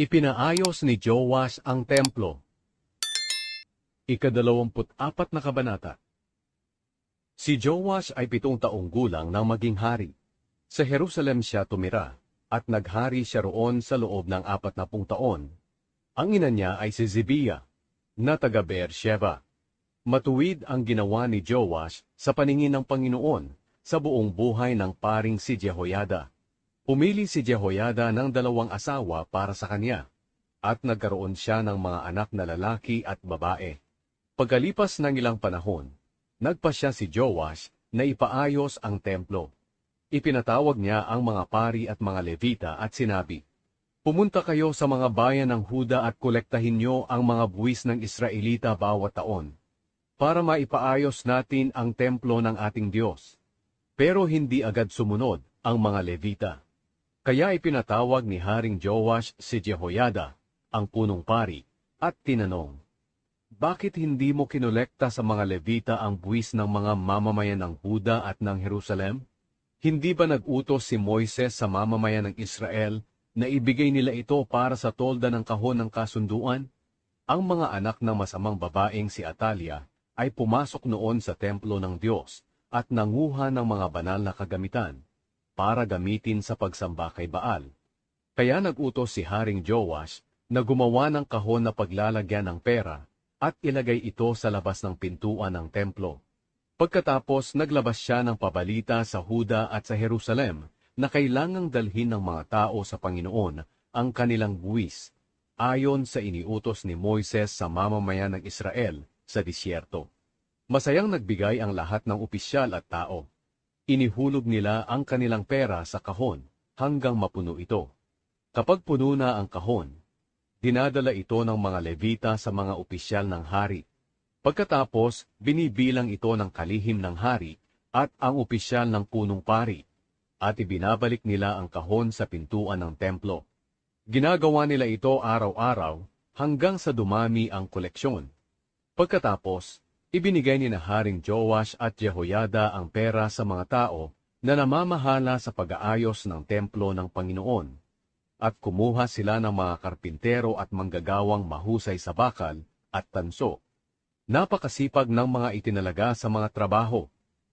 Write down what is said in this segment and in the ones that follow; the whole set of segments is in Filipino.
Ipinaayos ni Joash ang templo. Ikadalawamput apat na kabanata. Si Joash ay pitong taong gulang nang maging hari. Sa Jerusalem siya tumira, at naghari siya roon sa loob ng apat na pung taon. Ang ina niya ay si Zibiya, na taga Beersheba. Matuwid ang ginawa ni Joash sa paningin ng Panginoon sa buong buhay ng paring si Jehoiada. Pumili si Jehoiada ng dalawang asawa para sa kanya, at nagkaroon siya ng mga anak na lalaki at babae. Pagkalipas ng ilang panahon, nagpasya si Joash na ipaayos ang templo. Ipinatawag niya ang mga pari at mga levita at sinabi, Pumunta kayo sa mga bayan ng Huda at kolektahin niyo ang mga buwis ng Israelita bawat taon, para maipaayos natin ang templo ng ating Diyos. Pero hindi agad sumunod ang mga levita. Kaya ipinatawag ni Haring Joash si Jehoiada, ang punong pari, at tinanong, Bakit hindi mo kinolekta sa mga levita ang buwis ng mga mamamayan ng Huda at ng Jerusalem? Hindi ba nag-utos si Moises sa mamamayan ng Israel na ibigay nila ito para sa tolda ng kahon ng kasunduan? Ang mga anak ng masamang babaeng si Atalia ay pumasok noon sa templo ng Diyos at nanguha ng mga banal na kagamitan para gamitin sa pagsamba kay Baal. Kaya nag-utos si Haring Joash na gumawa ng kahon na paglalagyan ng pera at ilagay ito sa labas ng pintuan ng templo. Pagkatapos naglabas siya ng pabalita sa Huda at sa Jerusalem na kailangang dalhin ng mga tao sa Panginoon ang kanilang buwis, ayon sa iniutos ni Moises sa mamamayan ng Israel sa disyerto. Masayang nagbigay ang lahat ng opisyal at tao. Inihulog nila ang kanilang pera sa kahon hanggang mapuno ito. Kapag puno na ang kahon, dinadala ito ng mga levita sa mga opisyal ng hari. Pagkatapos, binibilang ito ng kalihim ng hari at ang opisyal ng punong pari, at ibinabalik nila ang kahon sa pintuan ng templo. Ginagawa nila ito araw-araw hanggang sa dumami ang koleksyon. Pagkatapos, ibinigay ni na Haring Joash at Jehoiada ang pera sa mga tao na namamahala sa pag-aayos ng templo ng Panginoon, at kumuha sila ng mga karpintero at manggagawang mahusay sa bakal at tanso. Napakasipag ng mga itinalaga sa mga trabaho,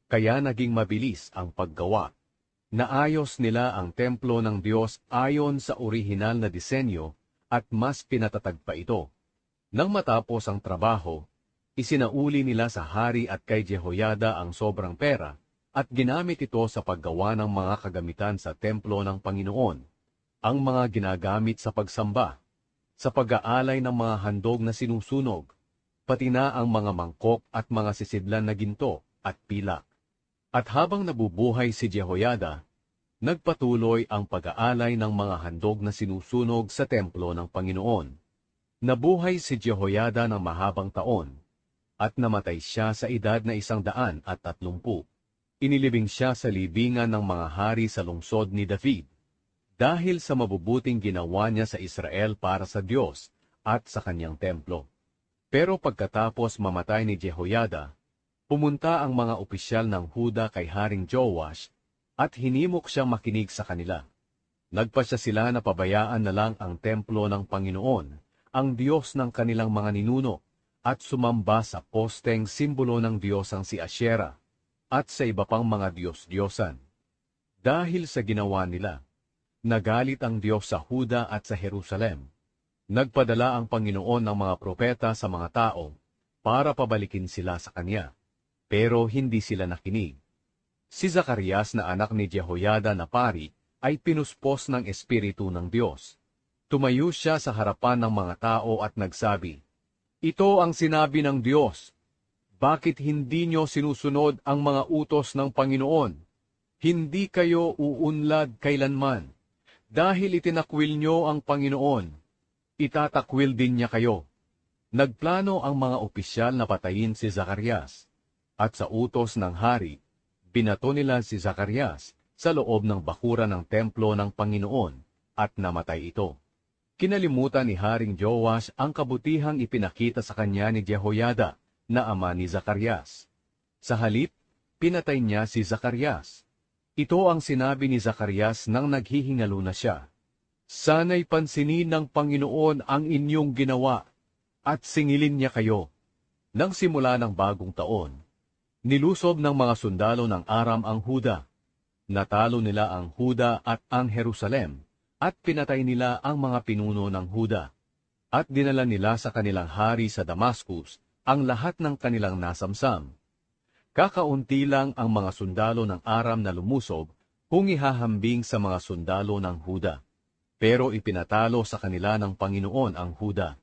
kaya naging mabilis ang paggawa. Naayos nila ang templo ng Diyos ayon sa orihinal na disenyo at mas pinatatag pa ito. Nang matapos ang trabaho, isinauli nila sa hari at kay Jehoiada ang sobrang pera at ginamit ito sa paggawa ng mga kagamitan sa templo ng Panginoon, ang mga ginagamit sa pagsamba, sa pag-aalay ng mga handog na sinusunog, pati na ang mga mangkok at mga sisidlan na ginto at pilak. At habang nabubuhay si Jehoiada, nagpatuloy ang pag-aalay ng mga handog na sinusunog sa templo ng Panginoon. Nabuhay si Jehoiada ng mahabang taon, at namatay siya sa edad na isang daan at tatlumpu. Inilibing siya sa libingan ng mga hari sa lungsod ni David, dahil sa mabubuting ginawa niya sa Israel para sa Diyos at sa kanyang templo. Pero pagkatapos mamatay ni Jehoiada, pumunta ang mga opisyal ng Huda kay Haring Joash at hinimok siyang makinig sa kanila. Nagpasya sila na pabayaan na lang ang templo ng Panginoon, ang Diyos ng kanilang mga ninuno, at sumamba sa posteng simbolo ng Diyos ang si Asherah, at sa iba pang mga Diyos-Diyosan. Dahil sa ginawa nila, nagalit ang Diyos sa Huda at sa Jerusalem. Nagpadala ang Panginoon ng mga propeta sa mga tao para pabalikin sila sa Kanya, pero hindi sila nakinig. Si Zacarias na anak ni Jehoiada na pari ay pinuspos ng Espiritu ng Diyos. Tumayo siya sa harapan ng mga tao at nagsabi, Ito ang sinabi ng Diyos, bakit hindi nyo sinusunod ang mga utos ng Panginoon? Hindi kayo uunlad kailanman. Dahil itinakwil nyo ang Panginoon, itatakwil din niya kayo. Nagplano ang mga opisyal na patayin si Zacarias, at sa utos ng hari, binato nila si Zacarias sa loob ng bakura ng templo ng Panginoon, at namatay ito. Kinalimutan ni Haring Joash ang kabutihang ipinakita sa kanya ni Jehoiada, na ama ni Zacarias. Sa halip, pinatay niya si Zacarias. Ito ang sinabi ni Zacarias nang naghihingalo na siya. Sana'y pansinin ng Panginoon ang inyong ginawa at singilin niya kayo. Nang simula ng bagong taon, nilusob ng mga sundalo ng Aram ang Huda. Natalo nila ang Huda at ang Jerusalem at pinatay nila ang mga pinuno ng Huda. At dinala nila sa kanilang hari sa Damascus ang lahat ng kanilang nasamsam. Kakaunti lang ang mga sundalo ng Aram na lumusob kung ihahambing sa mga sundalo ng Huda. Pero ipinatalo sa kanila ng Panginoon ang Huda.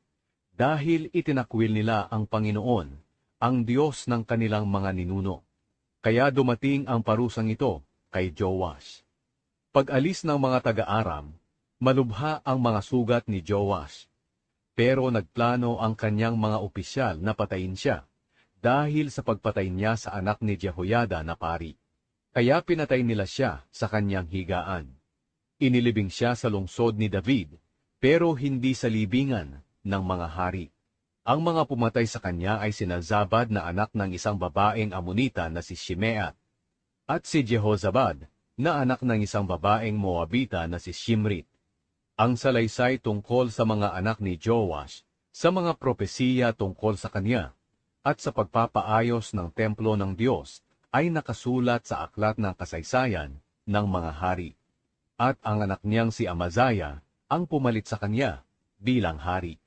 Dahil itinakwil nila ang Panginoon, ang Diyos ng kanilang mga ninuno. Kaya dumating ang parusang ito kay Joash. Pag-alis ng mga taga-Aram, malubha ang mga sugat ni Joash. Pero nagplano ang kanyang mga opisyal na patayin siya dahil sa pagpatay niya sa anak ni Jehoiada na pari. Kaya pinatay nila siya sa kanyang higaan. Inilibing siya sa lungsod ni David, pero hindi sa libingan ng mga hari. Ang mga pumatay sa kanya ay sina Zabad na anak ng isang babaeng Amonita na si Shimeat, at si Jehozabad na anak ng isang babaeng Moabita na si Shimrit. Ang salaysay tungkol sa mga anak ni Joash, sa mga propesiya tungkol sa kanya, at sa pagpapaayos ng templo ng Diyos ay nakasulat sa aklat ng kasaysayan ng mga hari. At ang anak niyang si Amazaya ang pumalit sa kanya bilang hari.